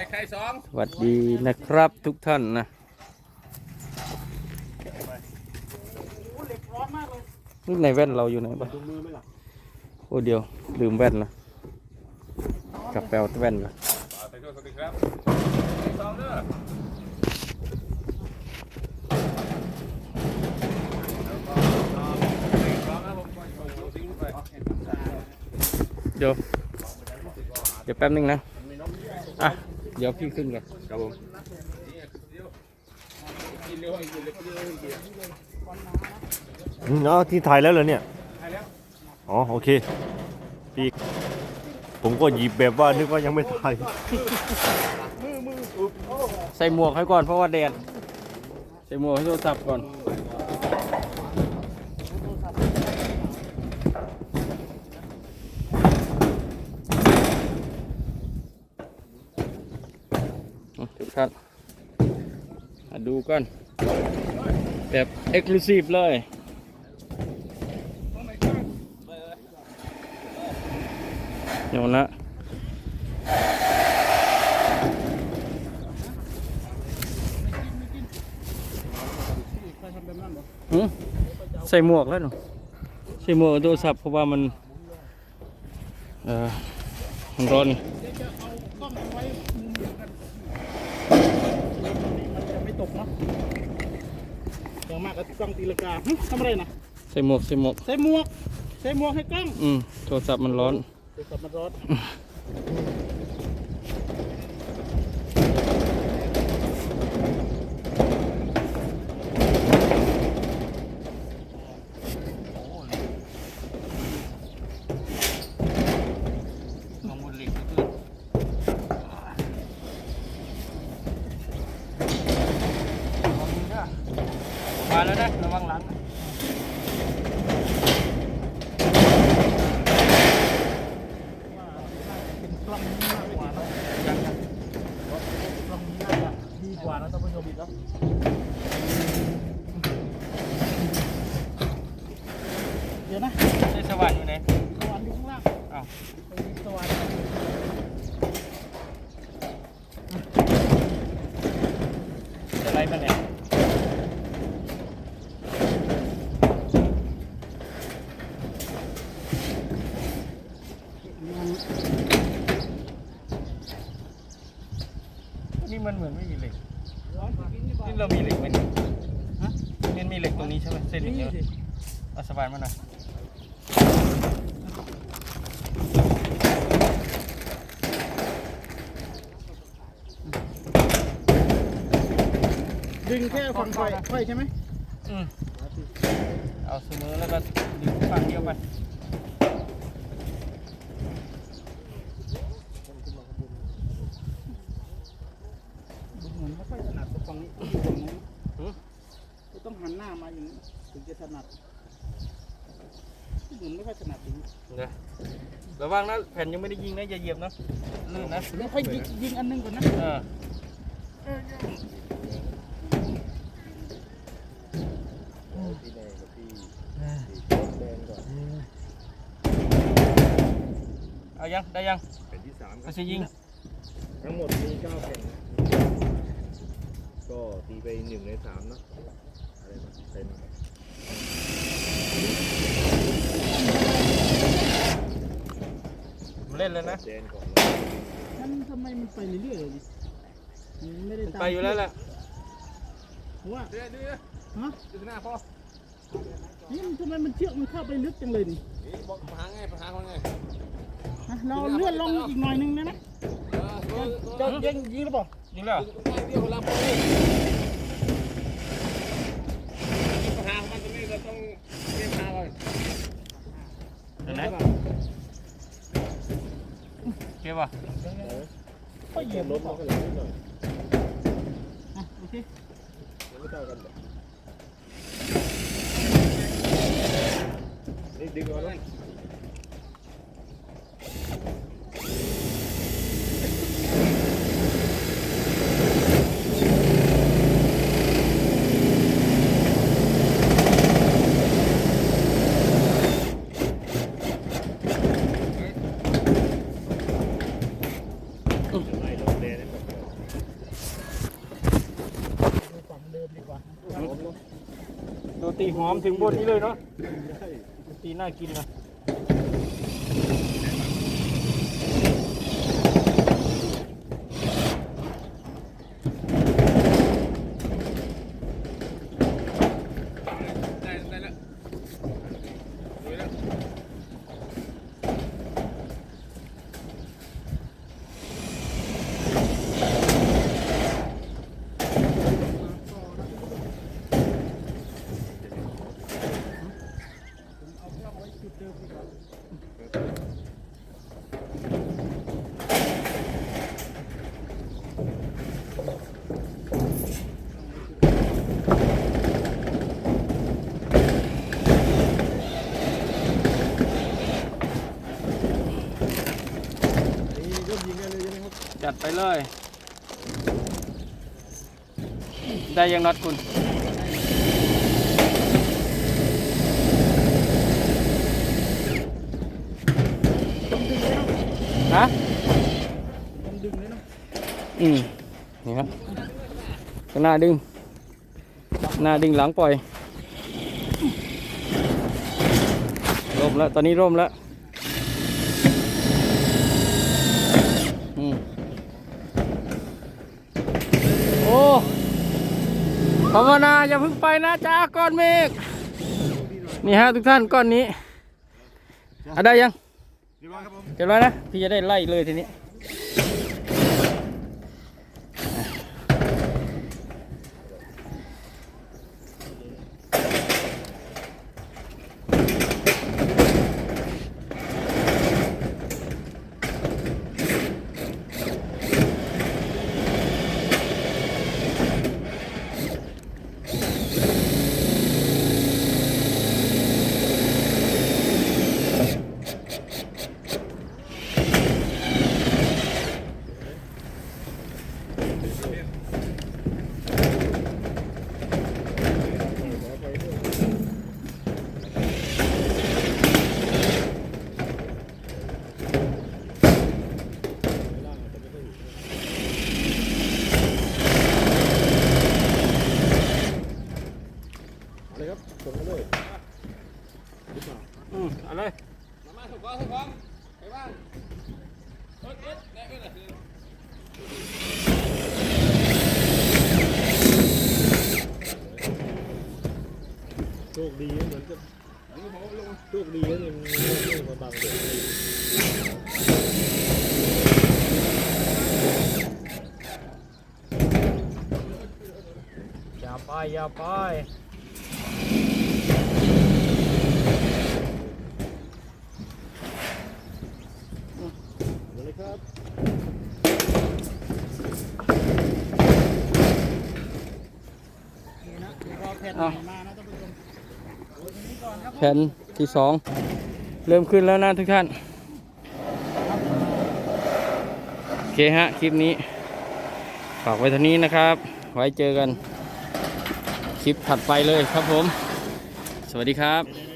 ได้ไข่สองสวัสดีนะครับทุกท่านนะนี่ในแว่นเราอยู่ไหนบ้างโอ้เดียวลืมแว่นละกลับแปลแว่นละใส่ช่วยสวัสดีครับไข่สองเด้อแล้วก็เอาไข่สองครับผมก่อนเอาทิ้งไปเดี๋ยวเดี๋ยวแป๊บนึงนะอะ เดี๋ยวพี่ขึ้นก่อนครับผมกินเร็วให้กินเร็วกินเร็วให้กินอืมอ๋อที่ถ่ายแล้วเหรอเนี่ยอ๋อโอเคปีกผมก็หยิบแบบว่านึกว่ายังไม่ถ่ายใส่หมวกให้ก่อนเพราะว่าแดดใส่หมวกให้โทรศัพท์ก่อนอะทุกท่านมา ดูกัน แบบเอ็กซ์คลูซีฟเลย เดี๋ยวนะใส่หมวกแล้วหนูใส่หมวกโทรศัพท์เพราะว่ามัน เออมันร้อนไง ไม่ตกเนาะ อย่างมากก็กล้องตีลงกาหึทำอะไรนะใส่หมวกใส่หมวก ใส่หมวก ใส่หมวกให้กล้องอืมโทรศัพท์มันร้อน เดี๋ยวกลับมาร้อน มาแล้วนะระวังหลังเป็นกล้องนี้มากกว่านะยังยังกล้องนี้น่าจะดีกว่านะท่านผู้ชมอีกแล้วเดี๋ยวนะใส่สว่านอยู่ไหนสวรรค์อยู่ข้างล่างอ้าวไปสวรรค์ อะไรมันเนี่ย นี่มันเหมือนไม่มีเหล็กนี่เรามีเหล็กไหมเนี่ยฮะมันมีเหล็กตรงนี้ใช่ไหมเส้นอย่างนี่เงี้ยสิเอาสว่านมาหน่อยดึงแค่ฝั่งไฟไฟใช่ไหมอืมเอาเสมอแล้วก็ดึงฝั่งเดียวไป ดูเหมือนไม่ค่อยถนัดตรงฝั่งนี้ตรงนี้ก็ต้องหันหน้ามา อย่างนี้ถึงจะถนัดเหมือนไม่ค่อยถนัดอย่างนี้เดี๋ยวระวังนะแผ่นยังไม่ได้ยิงนะอย่าเหยียบนะลื่นนะแล้วค่อยยิงยิงอันหนึงก่อนนะเออเอายังได้ยังเป็นที่สามคก็รับจะยิง ทั้งหมดมีเก้าแผ่นนะก็ตีไปหนึ่งในสามเนาะอะไร มาเต็มเล่นเลยนะแดนก่อนมันทำไมมันไปเรื่อยๆเลยมันไม่ได้ตามไปอยู่แล้วแหละเพราะว่าเดี๋ยวเดี๋ยวเดี๋ยวฮะดูหน้าพ่อนี่มันทำไมมันเชือกมันเข้าไปลึกจังเลยนี่นี่บอกมาหาไงมาหาคนไงฮะเราเลื่อนลงอีกหน่อยนึงได้ไหมเออตัวตัวจะยิงยิงหรือเปล่ายิงแล้วตัวเดียวเวลาพอนี่มาหามันตรงนี้เราต้องเรียกหาก่อน เดี๋ยวนะ เก็บป่ะก็เหยียบลรดถมาข้างหลังนิดหน่อยอะโอเคยังไม่เท่ากันหรอกนี่ดึงเอาแล้ว ไล่ลงแดนให้หมด ตี หอมถึงบนนี้เลยเนาะตีน่ากินนะ ได้ได้แล้วดูแล้ว จัดไปเลย ได้ยังน็อตคุณ ฮะองดึงเลยเนาะอืมนี่ครับข้างหน้าดึง หน้าดึงหลังปล่อยร่มแล้ว ตอนนี้ร่มแล้วอืมโอ้ภาวนาอย่าเพิ่งไปนะจ้าก้อนเมฆนี่ฮะทุกท่านก้อนนี้อะได้ยัง เรียบร้อยครับผม เรียบร้อยนะ พี่จะได้ไล่เลยทีนี้ อืมเอะไร มามาถูกต้องถูกต้องไปบ้างเอิ้นเอิ้นได้เอิ้นอะไร โช คดีเหมือนจะโชคดีนี่มันไม่มาบังเด็กอย่าไปอย่าไป เลยครับ นี่นะเดี๋ยวรอแผ่น อ้าว ใหม่มานะท่านผู้ชมโอ้ยตรงนี้ก่อนครับผม แผ่นที่สองเริ่มขึ้นแล้วนะทุกท่าน โอเคฮะ คลิปนี้ ฝากไว้เท่านี้นะครับ ไว้เจอกัน คลิปถัดไปเลยครับผม สวัสดีครับ